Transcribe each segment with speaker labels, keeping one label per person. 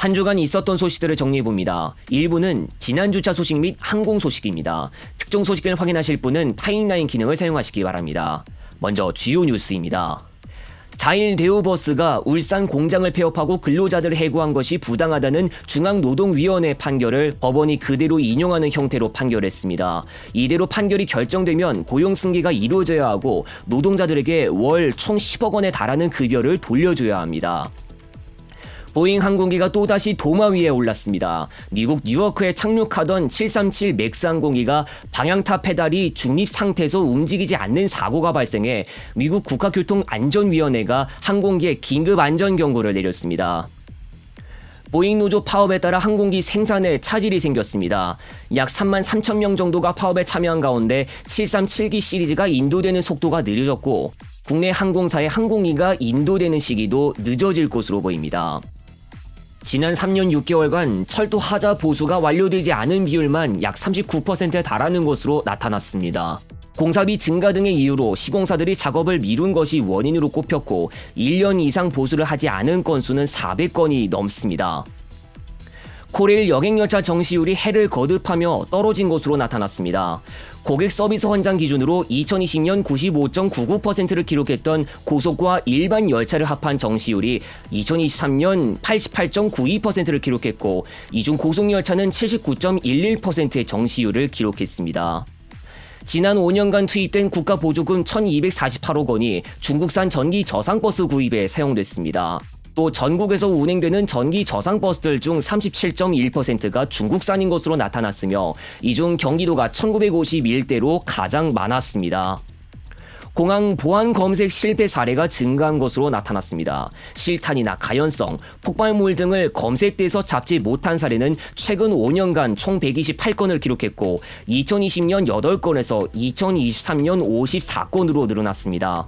Speaker 1: 한 주간 있었던 소식들을 정리해봅니다. 1부는 지난 주차 소식 및 항공 소식입니다. 특정 소식을 확인하실 분은 타임라인 기능을 사용하시기 바랍니다. 먼저 주요 뉴스입니다. 자일 대우버스가 울산 공장을 폐업하고 근로자들을 해고한 것이 부당하다는 중앙노동위원회 판결을 법원이 그대로 인용하는 형태로 판결했습니다. 이대로 판결이 결정되면 고용 승계가 이루어져야 하고 노동자들에게 월 총 10억 원에 달하는 급여를 돌려줘야 합니다. 보잉 항공기가 또다시 도마 위에 올랐습니다. 미국 뉴워크에 착륙하던 737 맥스 항공기가 방향타 페달이 중립 상태에서 움직이지 않는 사고가 발생해 미국 국가교통안전위원회가 항공기에 긴급 안전 경고를 내렸습니다. 보잉 노조 파업에 따라 항공기 생산에 차질이 생겼습니다. 약 3만 3천 명 정도가 파업에 참여한 가운데 737기 시리즈가 인도되는 속도가 느려졌고 국내 항공사의 항공기가 인도되는 시기도 늦어질 것으로 보입니다. 지난 3년 6개월간 철도 하자 보수가 완료되지 않은 비율만 약 39%에 달하는 것으로 나타났습니다. 공사비 증가 등의 이유로 시공사들이 작업을 미룬 것이 원인으로 꼽혔고 1년 이상 보수를 하지 않은 건수는 400건이 넘습니다. 코레일 여객열차 정시율이 해를 거듭하며 떨어진 것으로 나타났습니다. 고객 서비스 헌장 기준으로 2020년 95.99%를 기록했던 고속과 일반 열차를 합한 정시율이 2023년 88.92%를 기록했고 이 중 고속열차는 79.11%의 정시율을 기록했습니다. 지난 5년간 투입된 국가 보조금 1248억 원이 중국산 전기 저상버스 구입에 사용됐습니다. 또 전국에서 운행되는 전기 저상 버스들 중 37.1%가 중국산인 것으로 나타났으며 이 중 경기도가 1951대로 가장 많았습니다. 공항 보안 검색 실패 사례가 증가한 것으로 나타났습니다. 실탄이나 가연성, 폭발물 등을 검색대에서 잡지 못한 사례는 최근 5년간 총 128건을 기록했고 2020년 8건에서 2023년 54건으로 늘어났습니다.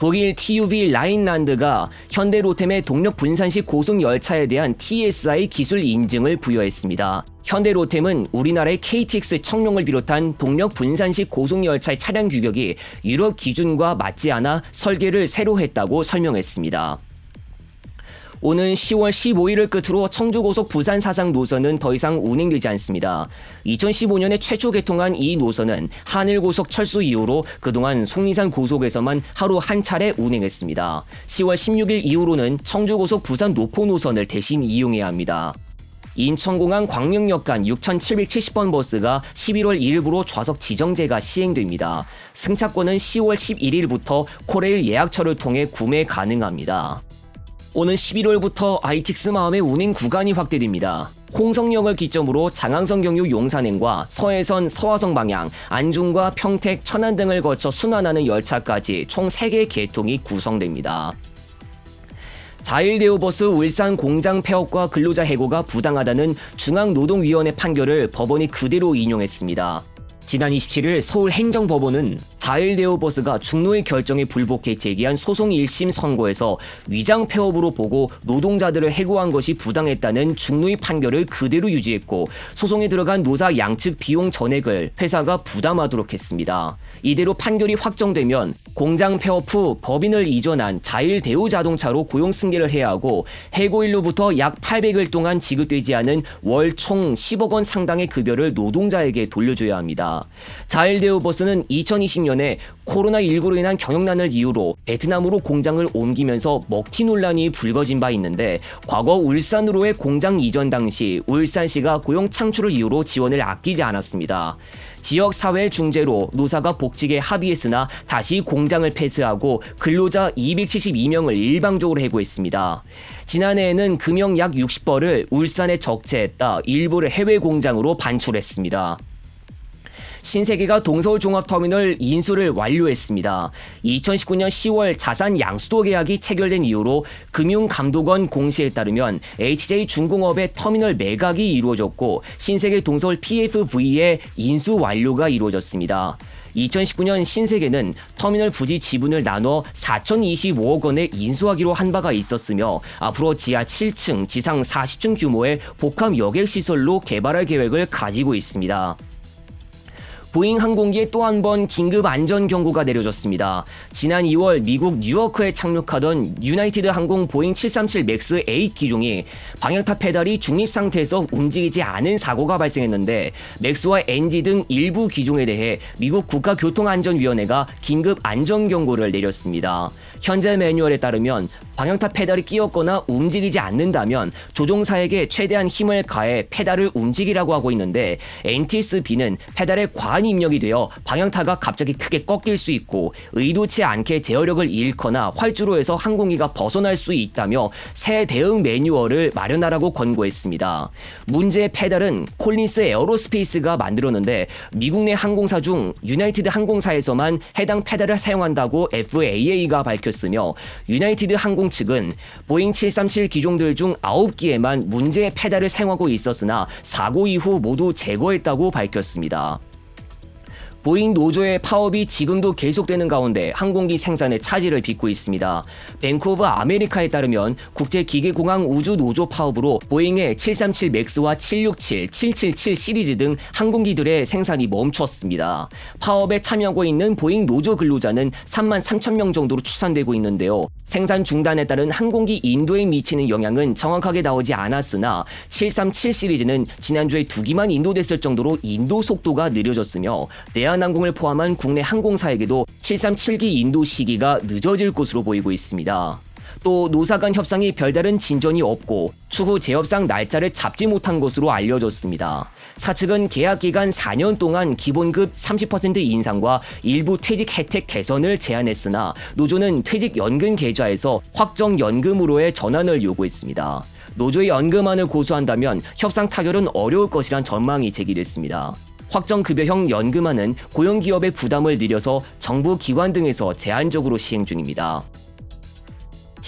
Speaker 1: 독일 TUV 라인란드가 현대 로템의 동력 분산식 고속 열차에 대한 TSI 기술 인증을 부여했습니다. 현대 로템은 우리나라의 KTX 청룡을 비롯한 동력 분산식 고속 열차의 차량 규격이 유럽 기준과 맞지 않아 설계를 새로 했다고 설명했습니다. 오는 10월 15일을 끝으로 청주고속 부산 사상 노선은 더 이상 운행되지 않습니다. 2015년에 최초 개통한 이 노선은 하늘고속 철수 이후로 그동안 송리산 고속에서만 하루 한 차례 운행했습니다. 10월 16일 이후로는 청주고속 부산 노포 노선을 대신 이용해야 합니다. 인천공항 광명역 간 6,770번 버스가 11월 1일부로 좌석 지정제가 시행됩니다. 승차권은 10월 11일부터 코레일 예약처를 통해 구매 가능합니다. 오는 11월부터 ITX 마음의 운행 구간이 확대됩니다. 홍성역을 기점으로 장항선 경유 용산행과 서해선 서화성 방향, 안중과 평택, 천안 등을 거쳐 순환하는 열차까지 총 3개 계통이 구성됩니다. 자일대우버스 울산 공장 폐업과 근로자 해고가 부당하다는 중앙노동위원회 판결을 법원이 그대로 인용했습니다. 지난 27일 서울행정법원은 자일대우버스가 중노의 결정에 불복해 제기한 소송 1심 선고에서 위장 폐업으로 보고 노동자들을 해고한 것이 부당했다는 중노의 판결을 그대로 유지했고 소송에 들어간 노사 양측 비용 전액을 회사가 부담하도록 했습니다. 이대로 판결이 확정되면 공장 폐업 후 법인을 이전한 자일 대우 자동차로 고용 승계를 해야 하고 해고일로부터 약 800일 동안 지급되지 않은 월 총 10억 원 상당의 급여를 노동자에게 돌려줘야 합니다. 자일 대우버스는 2020년 에 코로나19로 인한 경영난을 이유로 베트남으로 공장을 옮기면서 먹튀 논란이 불거진 바 있는데 과거 울산으로의 공장 이전 당시 울산시가 고용 창출을 이유로 지원을 아끼지 않았습니다. 지역 사회 중재로 노사가 복직에 합의했으나 다시 공장을 폐쇄하고 근로자 272명을 일방적으로 해고했습니다. 지난해에는 금형 약 60벌을 울산에 적재했다 일부를 해외 공장으로 반출했습니다. 신세계가 동서울 종합터미널 인수를 완료했습니다. 2019년 10월 자산 양수도 계약이 체결된 이후로 금융감독원 공시에 따르면 HJ 중공업의 터미널 매각이 이루어졌고 신세계 동서울 PFV의 인수 완료가 이루어졌습니다. 2019년 신세계는 터미널 부지 지분을 나눠 4,025억 원에 인수하기로 한 바가 있었으며 앞으로 지하 7층, 지상 40층 규모의 복합 여객 시설로 개발할 계획을 가지고 있습니다. 보잉 항공기에 또 한 번 긴급 안전 경고가 내려졌습니다. 지난 2월 미국 뉴워크에 착륙하던 유나이티드 항공 보잉 737 맥스 8 기종이 방향탑 페달이 중립 상태에서 움직이지 않은 사고가 발생했는데 맥스와 NG 등 일부 기종에 대해 미국 국가교통안전위원회가 긴급 안전 경고를 내렸습니다. 현재 매뉴얼에 따르면 방향탑 페달이 끼었거나 움직이지 않는다면 조종사에게 최대한 힘을 가해 페달을 움직이라고 하고 있는데 NTS-B는 페달에 과한 입력이 되어 방향타가 갑자기 크게 꺾일 수 있고 의도치 않게 제어력을 잃거나 활주로 에서 항공기가 벗어날 수 있다며 새 대응 매뉴얼을 마련하라고 권고했습니다. 문제의 페달은 콜린스 에어로스페이스가 만들었는데 미국 내 항공사 중 유나이티드 항공사에서만 해당 페달을 사용한다고 FAA가 밝혔 으며 유나이티드 항공 측은 보잉 737 기종들 중 9기에만 문제의 페달을 사용하고 있었으나 사고 이후 모두 제거했다고 밝혔습니다. 보잉 노조의 파업이 지금도 계속되는 가운데 항공기 생산에 차질을 빚고 있습니다. 밴쿠버 아메리카에 따르면 국제기계공항 우주 노조 파업으로 보잉의 737 맥스와 767, 777 시리즈 등 항공기들의 생산이 멈췄습니다. 파업에 참여하고 있는 보잉 노조 근로자는 3만 3천 명 정도로 추산되고 있는데요. 생산 중단에 따른 항공기 인도에 미치는 영향은 정확하게 나오지 않았으나 737 시리즈는 지난주에 두 기만 인도됐을 정도로 인도 속도가 느려졌으며 대한항공을 포함한 국내 항공사에게도 737기 인도 시기가 늦어질 것으로 보이고 있습니다. 또 노사 간 협상이 별다른 진전이 없고 추후 재협상 날짜를 잡지 못한 것으로 알려졌습니다. 사측은 계약 기간 4년 동안 기본급 30% 인상과 일부 퇴직 혜택 개선을 제안했으나 노조는 퇴직 연금 계좌에서 확정 연금으로의 전환을 요구했습니다. 노조의 연금안을 고수한다면 협상 타결은 어려울 것이란 전망이 제기됐습니다. 확정급여형 연금안은 고용기업의 부담을 늘려서 정부 기관 등에서 제한적으로 시행 중입니다.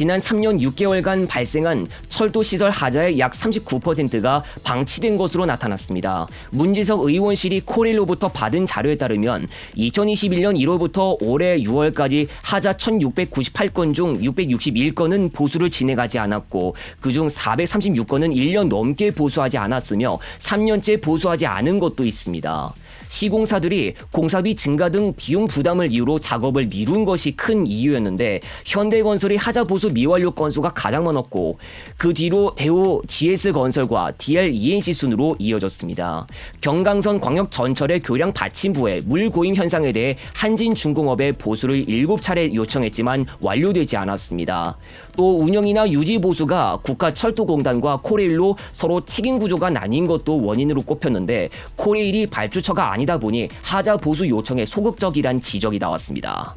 Speaker 1: 지난 3년 6개월간 발생한 철도 시설 하자의 약 39%가 방치된 것으로 나타났습니다. 문지석 의원실이 코릴로부터 받은 자료에 따르면 2021년 1월부터 올해 6월까지 하자 1698건 중 661건은 보수를 진행하지 않았고 그중 436건은 1년 넘게 보수하지 않았으며 3년째 보수하지 않은 것도 있습니다. 시공사들이 공사비 증가 등 비용 부담을 이유로 작업을 미룬 것이 큰 이유였는데 현대건설이 하자 보수 미완료 건수가 가장 많았고 그 뒤로 대우 GS건설과 DL-ENC 순으로 이어졌습니다. 경강선 광역 전철의 교량 받침부의 물 고임 현상에 대해 한진중공업에 보수를 7차례 요청했지만 완료되지 않았습니다. 또 운영이나 유지 보수가 국가철도공단과 코레일로 서로 책임 구조가 나뉜 것도 원인으로 꼽혔는데 코레일이 발주처가 아니다 보니 하자 보수 요청에 소극적이란 지적이 나왔습니다.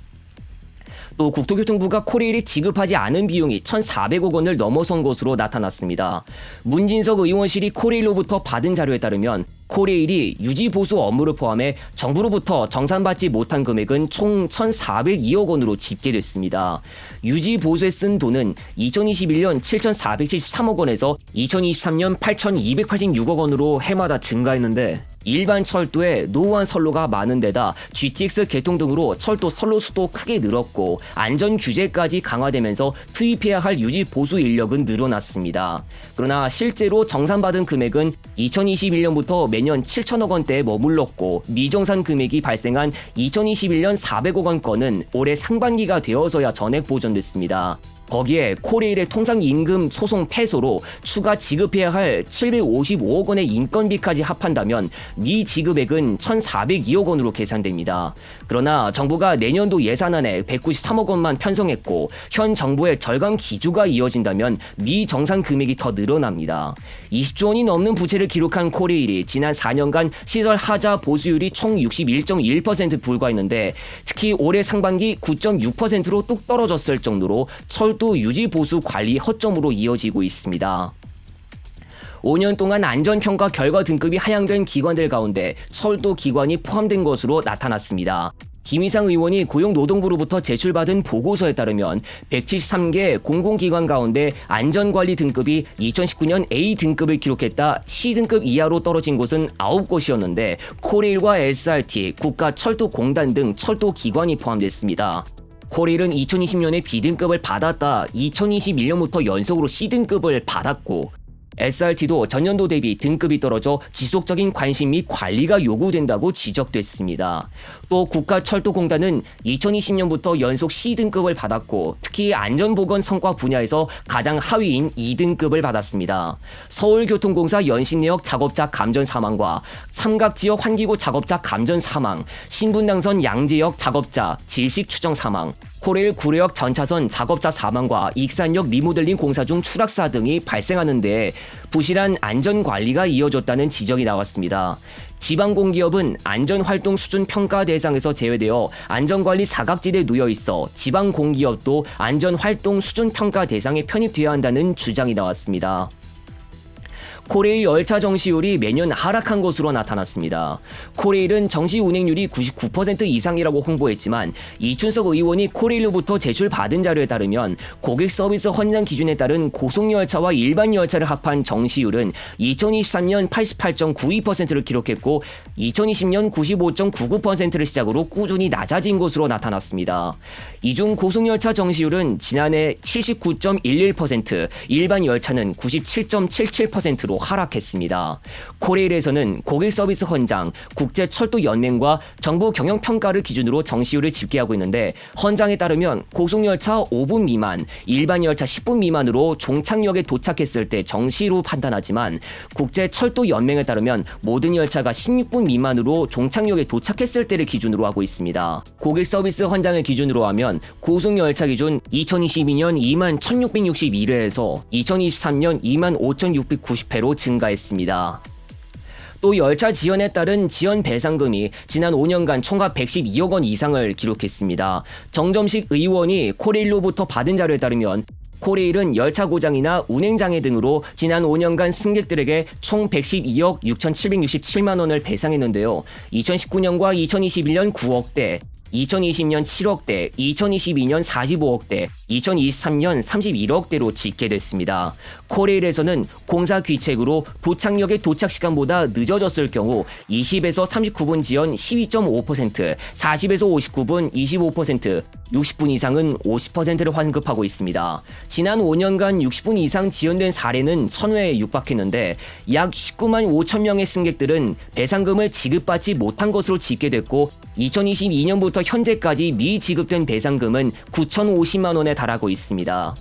Speaker 1: 또 국토교통부가 코레일이 지급하지 않은 비용이 1,400억 원을 넘어선 것으로 나타났습니다. 문진석 의원실이 코레일로부터 받은 자료에 따르면 코레일이 유지 보수 업무를 포함해 정부로부터 정산받지 못한 금액은 총 1,402억 원으로 집계됐습니다. 유지 보수에 쓴 돈은 2021년 7,473억 원에서 2023년 8,286억 원으로 해마다 증가했는데 일반 철도에 노후한 선로가 많은 데다 GTX 개통 등으로 철도 선로 수도 크게 늘었고 안전 규제까지 강화되면서 투입해야 할 유지 보수 인력은 늘어났습니다. 그러나 실제로 정산받은 금액은 2021년부터 매년 7천억 원대에 머물렀고 미정산 금액이 발생한 2021년 400억 원 건은 올해 상반기가 되어서야 전액 보전됐습니다. 거기에 코레일의 통상 임금 소송 패소로 추가 지급해야 할 755억 원의 인건비까지 합한다면 미 지급액은 1,402억 원으로 계산됩니다. 그러나 정부가 내년도 예산안에 193억 원만 편성했고 현 정부의 절감 기조가 이어진다면 미 정산 금액이 더 늘어납니다. 20조 원이 넘는 부채를 기록한 코레일이 지난 4년간 시설 하자 보수율이 총 61.1% 불과했는데 특히 올해 상반기 9.6%로 뚝 떨어졌을 정도로 철도 유지 보수 관리 허점으로 이어지고 있습니다. 5년 동안 안전평가 결과 등급이 하향된 기관들 가운데 철도 기관이 포함된 것으로 나타났습니다. 김희상 의원이 고용노동부로부터 제출받은 보고서에 따르면 173개 공공기관 가운데 안전관리 등급이 2019년 A 등급을 기록했다 C 등급 이하로 떨어진 곳은 9곳이었는데 코레일과 SRT, 국가철도공단 등 철도기관이 포함됐습니다. 코레일은 2020년에 B등급을 받았다 2021년부터 연속으로 C등급을 받았고 SRT도 전년도 대비 등급이 떨어져 지속적인 관심 및 관리가 요구된다고 지적됐습니다. 또 국가철도공단은 2020년부터 연속 C등급을 받았고 특히 안전보건 성과 분야에서 가장 하위인 2등급을 받았습니다. 서울교통공사 연신내역 작업자 감전 사망과 삼각지역 환기구 작업자 감전 사망, 신분당선 양재역 작업자 질식 추정 사망, 코레일 구례역 전차선 작업자 사망과 익산역 리모델링 공사 중 추락사 등이 발생하는데 부실한 안전 관리가 이어졌다는 지적이 나왔습니다. 지방공기업은 안전활동 수준 평가 대상에서 제외되어 안전관리 사각지대에 놓여 있어 지방공기업도 안전활동 수준 평가 대상에 편입되어야 한다는 주장이 나왔습니다. 코레일 열차 정시율이 매년 하락한 것으로 나타났습니다. 코레일은 정시 운행률이 99% 이상이라고 홍보했지만 이춘석 의원이 코레일로부터 제출받은 자료에 따르면 고객 서비스 헌장 기준에 따른 고속열차와 일반 열차를 합한 정시율은 2023년 88.92%를 기록했고 2020년 95.99%를 시작으로 꾸준히 낮아진 것으로 나타났습니다. 이중 고속열차 정시율은 지난해 79.11%, 일반 열차는 97.77%로 하락했습니다. 코레일에서는 고객 서비스 헌장, 국제 철도 연맹과 정부 경영 평가를 기준으로 정시율을 집계하고 있는데 헌장에 따르면 고속열차 5분 미만, 일반 열차 10분 미만으로 종착역에 도착했을 때 정시로 판단하지만 국제 철도 연맹에 따르면 모든 열차가 16분 미만으로 종착역에 도착했을 때를 기준으로 하고 있습니다. 고객 서비스 헌장을 기준으로 하면 고속열차 기준 2022년 2만 1661회에서 2023년 2만 5690회 로 증가했습니다. 또 열차 지연에 따른 지연 배상금이 지난 5년간 총합 112억 원 이상을 기록했습니다. 정점식 의원이 코레일로부터 받은 자료에 따르면 코레일은 열차 고장이나 운행 장애 등으로 지난 5년간 승객들에게 총 112억 6,767만 원을 배상했는데요. 2019년과 2021년 9억대, 2020년 7억대, 2022년 45억대, 2023년 31억대로 집계됐습니다. 코레일에서는 공사 귀책으로 도착역의 도착 시간보다 늦어졌을 경우 20에서 39분 지연 12.5%, 40에서 59분 25%, 60분 이상은 50%를 환급하고 있습니다. 지난 5년간 60분 이상 지연된 사례는 1000회에 육박했는데 약 19만 5천 명의 승객들은 배상금을 지급받지 못한 것으로 집계됐고 2022년부터 현재까지 미지급된 배상금은 9,050만 원에 달하고 있습니다.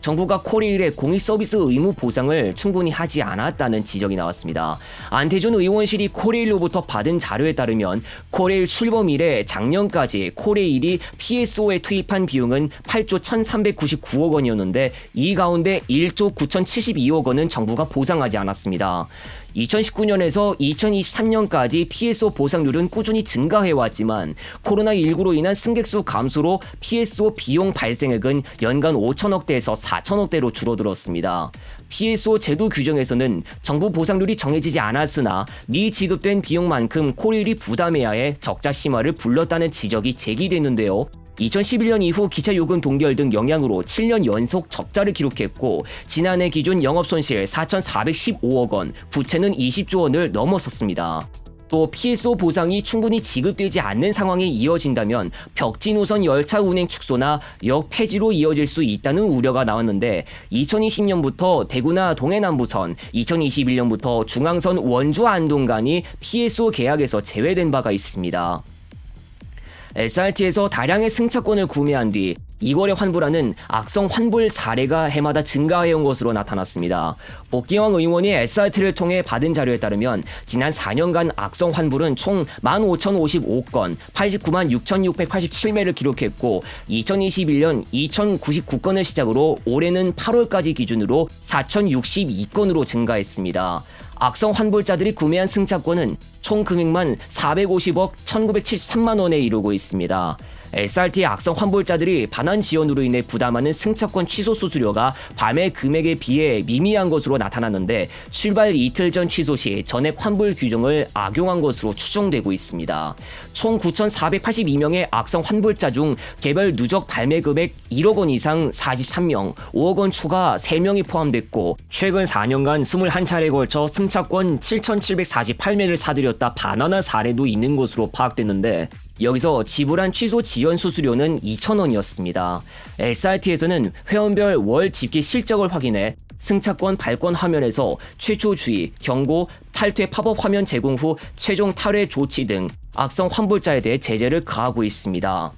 Speaker 1: 정부가 코레일의 공익 서비스 의무 보상을 충분히 하지 않았다는 지적이 나왔습니다. 안태준 의원실이 코레일로부터 받은 자료에 따르면 코레일 출범 이래 작년까지 코레일이 PSO에 투입한 비용은 8조 1,399억 원이었는데 이 가운데 1조 9,072억 원은 정부가 보상하지 않았습니다. 2019년에서 2023년까지 PSO 보상률은 꾸준히 증가해왔지만 코로나19로 인한 승객수 감소로 PSO 비용 발생액은 연간 5천억대에서 4천억대로 줄어들었습니다. PSO 제도 규정에서는 정부 보상률이 정해지지 않았으나 미지급된 비용만큼 코릴이 부담해야 해 적자 심화를 불렀다는 지적이 제기됐는데요. 2011년 이후 기차 요금 동결 등 영향으로 7년 연속 적자를 기록했고 지난해 기준 영업 손실 4,415억 원, 부채는 20조 원을 넘어섰습니다. 또 PSO 보상이 충분히 지급되지 않는 상황이 이어진다면 벽지 노선 열차 운행 축소나 역 폐지로 이어질 수 있다는 우려가 나왔는데 2020년부터 대구나 동해남부선, 2021년부터 중앙선 원주 안동 간이 PSO 계약에서 제외된 바가 있습니다. SRT에서 다량의 승차권을 구매한 뒤 2월에 환불하는 악성 환불 사례가 해마다 증가해온 것으로 나타났습니다. 복기왕 의원이 SRT를 통해 받은 자료에 따르면 지난 4년간 악성 환불은 총 15,055건, 89만 6,687매를 기록했고 2021년 2,099건을 시작으로 올해는 8월까지 기준으로 4,062건으로 증가했습니다. 악성 환불자들이 구매한 승차권은 총 금액만 450억 1973만 원에 이르고 있습니다. SRT 악성 환불자들이 반환 지연으로 인해 부담하는 승차권 취소 수수료가 밤의 금액에 비해 미미한 것으로 나타났는데 출발 이틀 전 취소 시 전액 환불 규정을 악용한 것으로 추정되고 있습니다. 총 9,482명의 악성 환불자 중 개별 누적 발매 금액 1억 원 이상 43명, 5억 원 초과 3명이 포함됐고 최근 4년간 21차례에 걸쳐 승차권 7,748매를 사들였다 반환한 사례도 있는 것으로 파악됐는데 여기서 지불한 취소 지연 수수료는 2,000원이었습니다. SRT에서는 회원별 월 집계 실적을 확인해 승차권 발권 화면에서 최초 주의, 경고, 탈퇴 팝업 화면 제공 후 최종 탈회 조치 등 악성 환불자에 대해 제재를 가하고 있습니다.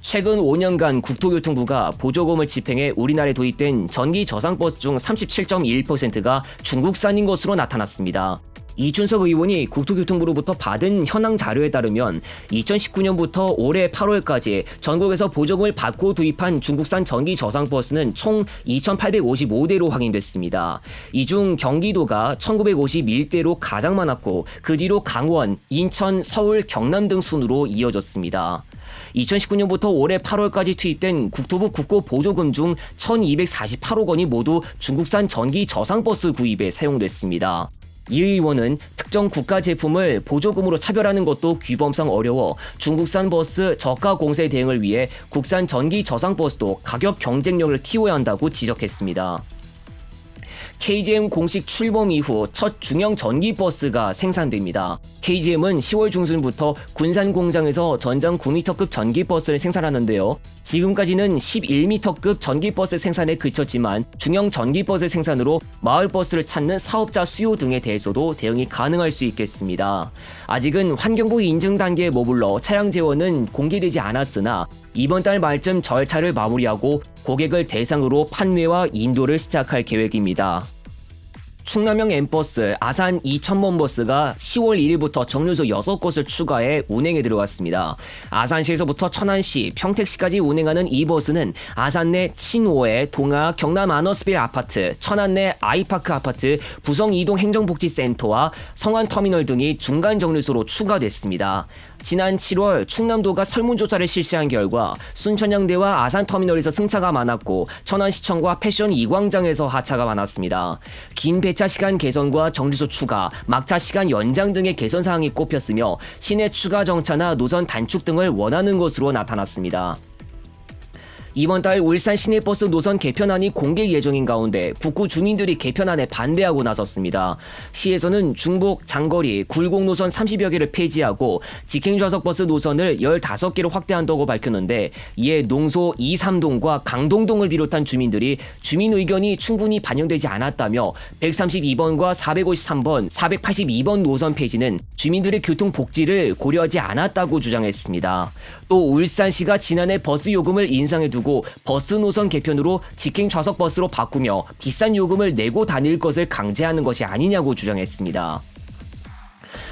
Speaker 1: 최근 5년간 국토교통부가 보조금을 집행해 우리나라에 도입된 전기 저상버스 중 37.1%가 중국산인 것으로 나타났습니다. 이준석 의원이 국토교통부로부터 받은 현황 자료에 따르면 2019년부터 올해 8월까지 전국에서 보조금을 받고 도입한 중국산 전기 저상 버스는 총 2,855대로 확인됐습니다. 이 중 경기도가 1,951대로 가장 많았고 그 뒤로 강원, 인천, 서울, 경남 등 순으로 이어졌습니다. 2019년부터 올해 8월까지 투입된 국토부 국고 보조금 중 1,248억 원이 모두 중국산 전기 저상버스 구입에 사용됐습니다. 이 의원은 특정 국가 제품을 보조금으로 차별하는 것도 규범상 어려워 중국산 버스 저가 공세 대응을 위해 국산 전기 저상 버스도 가격 경쟁력을 키워야 한다고 지적했습니다. KGM 공식 출범 이후 첫 중형 전기 버스가 생산됩니다. KGM은 10월 중순부터 군산 공장에서 전장 9m급 전기 버스를 생산하는데요. 지금까지는 11m급 전기 버스 생산에 그쳤지만 중형 전기 버스 생산으로 마을 버스를 찾는 사업자 수요 등에 대해서도 대응이 가능할 수 있겠습니다. 아직은 환경부 인증 단계에 머물러 차량 재원은 공개되지 않았으나 이번 달 말쯤 절차를 마무리하고 고객을 대상으로 판매와 인도를 시작할 계획입니다. 충남형 엠버스 아산 2000번 버스가 10월 1일부터 정류소 6곳을 추가해 운행에 들어갔습니다. 아산시에서부터 천안시, 평택시까지 운행하는 이 버스는 아산 내 친오해, 동아, 경남 아너스빌 아파트, 천안 내 아이파크 아파트, 부성 이동 행정복지센터와 성안 터미널 등이 중간 정류소로 추가됐습니다. 지난 7월 충남도가 설문조사를 실시한 결과 순천향대와 아산터미널에서 승차가 많았고 천안시청과 패션 이광장에서 하차가 많았습니다. 긴 배차 시간 개선과 정류소 추가, 막차 시간 연장 등의 개선 사항이 꼽혔으며 시내 추가 정차나 노선 단축 등을 원하는 것으로 나타났습니다. 이번 달 울산 시내버스 노선 개편안이 공개 예정인 가운데 북구 주민들이 개편안에 반대하고 나섰습니다. 시에서는 중복, 장거리, 굴곡 노선 30여 개를 폐지하고 직행 좌석 버스 노선을 15개로 확대한다고 밝혔는데 이에 농소 2, 3동과 강동동을 비롯한 주민들이 주민 의견이 충분히 반영되지 않았다며 132번과 453번, 482번 노선 폐지는 주민들의 교통 복지를 고려하지 않았다고 주장했습니다. 또 울산시가 지난해 버스 요금을 인상해 두고 버스 노선 개편으로 직행 좌석 버스로 바꾸며 비싼 요금을 내고 다닐 것을 강제하는 것이 아니냐고 주장했습니다.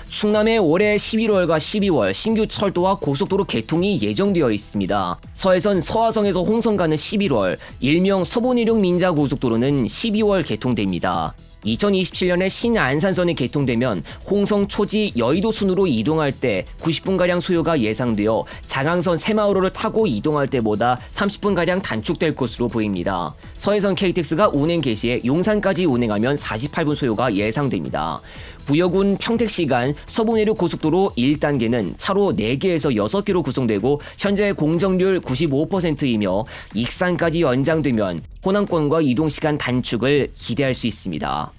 Speaker 1: 충남에 올해 11월과 12월 신규 철도와 고속도로 개통이 예정되어 있습니다. 서해선 서화성에서 홍성 가는 11월, 일명 서본이륙 민자 고속도로는 12월 개통됩니다. 2027년에 신안산선이 개통되면 홍성 초지 여의도 순으로 이동할 때 90분가량 소요가 예상되어 장항선 새마을호를 타고 이동할 때보다 30분가량 단축될 것으로 보입니다. 서해선 KTX가 운행 개시에 용산까지 운행하면 48분 소요가 예상됩니다. 부여군 평택시 간 서부내륙 고속도로 1단계는 차로 4개에서 6개로 구성되고 현재 공정률 95%이며 익산까지 연장되면 호남권과 이동시간 단축을 기대할 수 있습니다.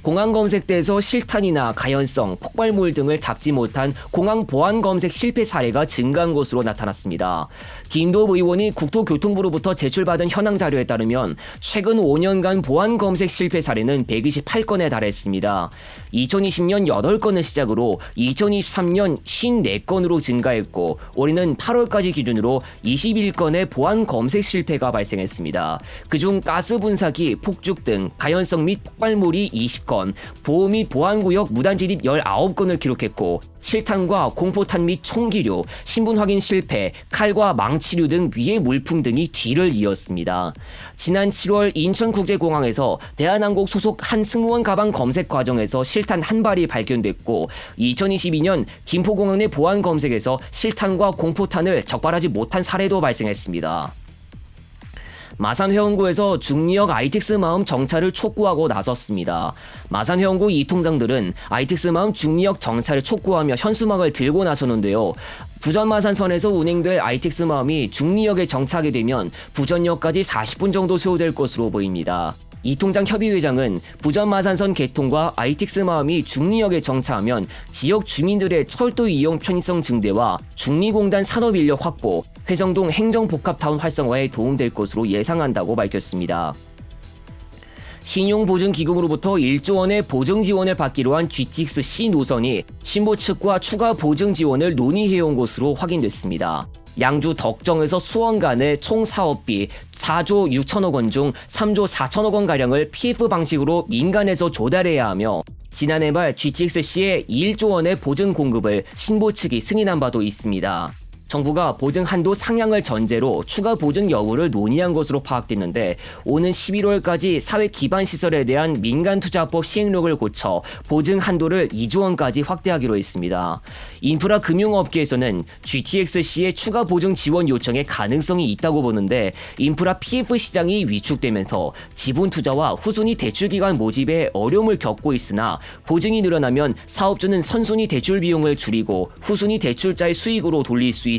Speaker 1: 공항 검색대에서 실탄이나 가연성, 폭발물 등을 잡지 못한 공항 보안 검색 실패 사례가 증가한 것으로 나타났습니다. 김도읍 의원이 국토교통부로부터 제출받은 현황 자료에 따르면 최근 5년간 보안 검색 실패 사례는 128건에 달했습니다. 2020년 8건을 시작으로 2023년 54건으로 증가했고 올해는 8월까지 기준으로 21건의 보안 검색 실패가 발생했습니다. 그중 가스 분사기, 폭죽 등 가연성 및 폭발물이 20 건, 및 보안구역 무단 진입 19건을 기록했고 실탄과 공포탄 및 총기류, 신분 확인 실패, 칼과 망치류 등 위해 물품 등이 뒤를 이었습니다. 지난 7월 인천국제공항에서 대한항공 소속 한 승무원 가방 검색 과정에서 실탄 한 발이 발견됐고 2022년 김포공항 내 보안 검색에서 실탄과 공포탄을 적발하지 못한 사례도 발생했습니다. 마산회원구에서 중리역 아이텍스 마음 정차를 촉구하고 나섰습니다. 마산회원구 이 통장들은 아이텍스 마음 중리역 정차를 촉구하며 현수막을 들고 나서는데요. 부전마산선에서 운행될 아이텍스 마음이 중리역에 정차하게 되면 부전역까지 40분 정도 소요될 것으로 보입니다. 이통장 협의회장은 부전마산선 개통과 아이틱스 마음이 중리역에 정차하면 지역 주민들의 철도 이용 편의성 증대와 중리공단 산업 인력 확보, 회성동 행정복합타운 활성화에 도움될 것으로 예상한다고 밝혔습니다. 신용보증기금으로부터 1조 원의 보증 지원을 받기로 한 GTX-C 노선이 신보 측과 추가 보증 지원을 논의해온 것으로 확인됐습니다. 양주 덕정에서 수원 간의 총 사업비 4조 6천억 원 중 3조 4천억 원 가량을 PF 방식으로 민간에서 조달해야 하며 지난해 말 GTX-C의 1조 원의 보증 공급을 신보 측이 승인한 바도 있습니다. 정부가 보증 한도 상향을 전제로 추가 보증 여부를 논의한 것으로 파악됐는데 오는 11월까지 사회 기반 시설에 대한 민간 투자법 시행령을 고쳐 보증 한도를 2조 원까지 확대하기로 했습니다. 인프라 금융업계에서는 GTX-C의 추가 보증 지원 요청의 가능성이 있다고 보는데 인프라 PF 시장이 위축되면서 지분 투자와 후순위 대출 기관 모집에 어려움을 겪고 있으나 보증이 늘어나면 사업주는 선순위 대출 비용을 줄이고 후순위 대출자의 수익으로 돌릴 수 있습니다.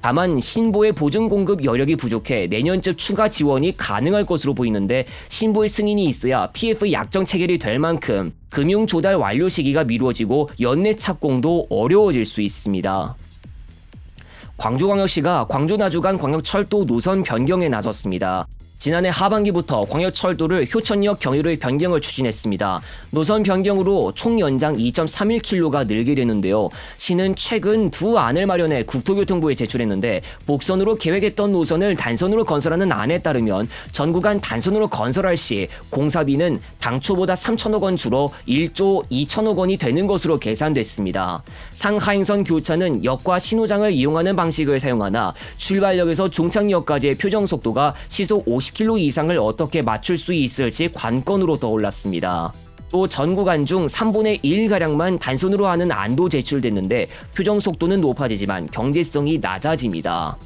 Speaker 1: 다만 신보의 보증 공급 여력이 부족해 내년쯤 추가 지원이 가능할 것으로 보이는데 신보의 승인이 있어야 PF 약정 체결이 될 만큼 금융 조달 완료 시기가 미루어지고 연내 착공도 어려워질 수 있습니다. 광주광역시가 광주나주간 광역철도 노선 변경에 나섰습니다. 지난해 하반기부터 광역철도를 효천역 경유로의 변경을 추진했습니다. 노선 변경으로 총 연장 2.31km가 늘게 되는데요. 시는 최근 두 안을 마련해 국토교통부에 제출했는데 복선으로 계획했던 노선을 단선으로 건설하는 안에 따르면 전 구간 단선으로 건설할 시 공사비는 당초보다 3천억 원 줄어 1조 2천억 원이 되는 것으로 계산됐습니다. 상하행선 교차는 역과 신호장을 이용하는 방식을 사용하나 출발역에서 종착역까지의 표정 속도가 시속 50km 이상을 어떻게 맞출 수 있을지 관건으로 떠올랐습니다. 또 전 구간 중 3분의 1가량만 단순으로 하는 안도 제출됐는데 표정 속도는 높아지지만 경제성이 낮아집니다.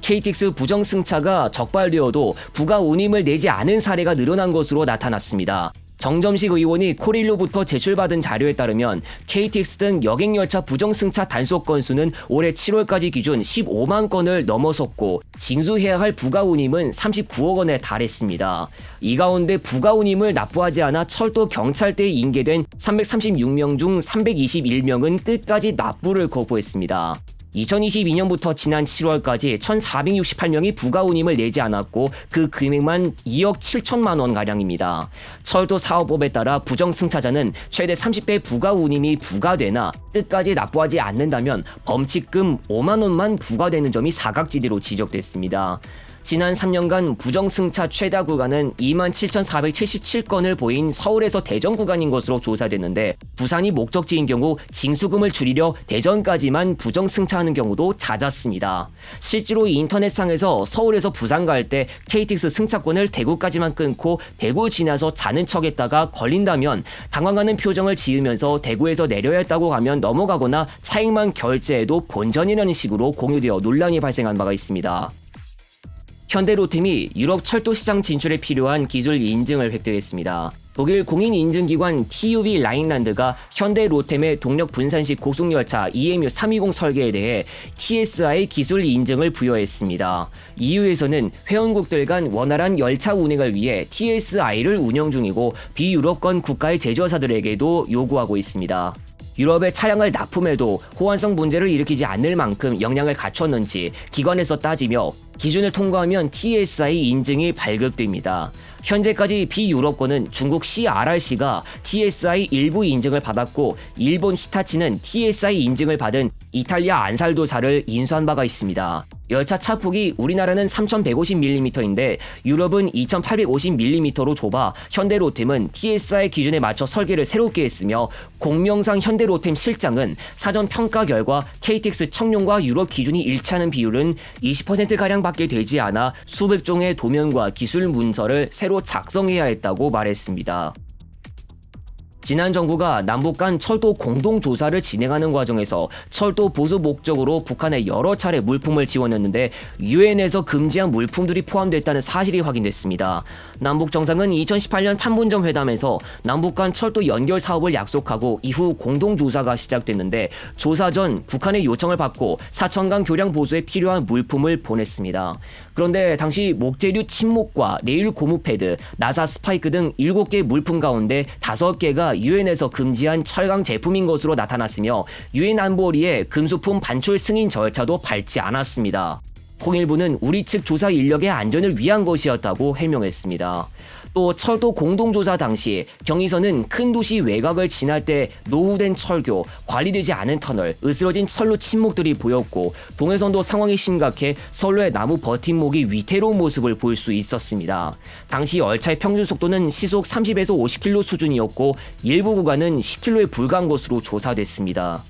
Speaker 1: KTX 부정 승차가 적발되어도 부가 운임을 내지 않은 사례가 늘어난 것으로 나타났습니다. 정점식 의원이 코릴로부터 제출받은 자료에 따르면 KTX 등 여객열차 부정승차 단속 건수는 올해 7월까지 기준 15만 건을 넘어섰고 징수해야 할 부가운임은 39억 원에 달했습니다. 이 가운데 부가운임을 납부하지 않아 철도 경찰대에 인계된 336명 중 321명은 끝까지 납부를 거부했습니다. 2022년부터 지난 7월까지 1,468명이 부가운임을 내지 않았고 그 금액만 2억 7천만 원 가량입니다. 철도 사업법에 따라 부정 승차자는 최대 30배 부가운임이 부과되나 끝까지 납부하지 않는다면 범칙금 5만 원만 부과되는 점이 사각지대로 지적됐습니다. 지난 3년간 부정승차 최다 구간은 27,477건을 보인 서울에서 대전 구간인 것으로 조사됐는데 부산이 목적지인 경우 징수금을 줄이려 대전까지만 부정승차하는 경우도 잦았습니다. 실제로 인터넷상에서 서울에서 부산 갈 때 KTX 승차권을 대구까지만 끊고 대구 지나서 자는 척 했다가 걸린다면 당황하는 표정을 지으면서 대구에서 내려야 했다고 가면 넘어가거나 차익만 결제해도 본전이라는 식으로 공유되어 논란이 발생한 바가 있습니다. 현대로템이 유럽 철도 시장 진출에 필요한 기술 인증을 획득했습니다. 독일 공인 인증기관 TUV 라인란드가 현대로템의 동력 분산식 고속열차 EMU 320 설계에 대해 TSI 기술 인증을 부여했습니다. EU에서는 회원국들 간 원활한 열차 운행을 위해 TSI를 운영 중이고 비유럽권 국가의 제조사들에게도 요구하고 있습니다. 유럽의 차량을 납품해도 호환성 문제를 일으키지 않을 만큼 역량을 갖췄는지 기관에서 따지며 기준을 통과하면 TSI 인증이 발급됩니다. 현재까지 비유럽권은 중국 CRRC가 TSI 일부 인증을 받았고 일본 히타치는 TSI 인증을 받은 이탈리아 안살도사를 인수한 바가 있습니다. 열차 차폭이 우리나라는 3150mm인데 유럽은 2850mm로 좁아 현대로템은 TSI 기준에 맞춰 설계를 새롭게 했으며 공명상 현대로템 실장은 사전 평가 결과 KTX 청룡과 유럽 기준이 일치하는 비율은 20%가량 밖에 되지 않아 수백 종의 도면과 기술 문서를 새로 작성해야 했다고 말했습니다. 지난 정부가 남북 간 철도 공동 조사를 진행하는 과정에서 철도 보수 목적으로 북한에 여러 차례 물품을 지원했는데 유엔에서 금지한 물품들이 포함됐다는 사실이 확인됐습니다. 남북 정상은 2018년 판문점 회담에서 남북 간 철도 연결 사업을 약속하고 이후 공동 조사가 시작됐는데 조사 전 북한의 요청을 받고 사천강 교량 보수에 필요한 물품을 보냈습니다. 그런데 당시 목재류 침목과 레일 고무 패드, 나사 스파이크 등 7개 물품 가운데 5개가 유엔에서 금지한 철강 제품인 것으로 나타났으며 유엔 안보리의 금수품 반출 승인 절차도 밟지 않았습니다. 통일부는 우리 측 조사 인력의 안전을 위한 것이었다고 해명했습니다. 또 철도 공동조사 당시 경의선은 큰 도시 외곽을 지날 때 노후된 철교, 관리되지 않은 터널, 으스러진 철로 침목들이 보였고 동해선도 상황이 심각해 선로의 나무 버팀목이 위태로운 모습을 볼 수 있었습니다. 당시 열차의 평균 속도는 시속 30에서 50km 수준이었고 일부 구간은 10km에 불과한 것으로 조사됐습니다.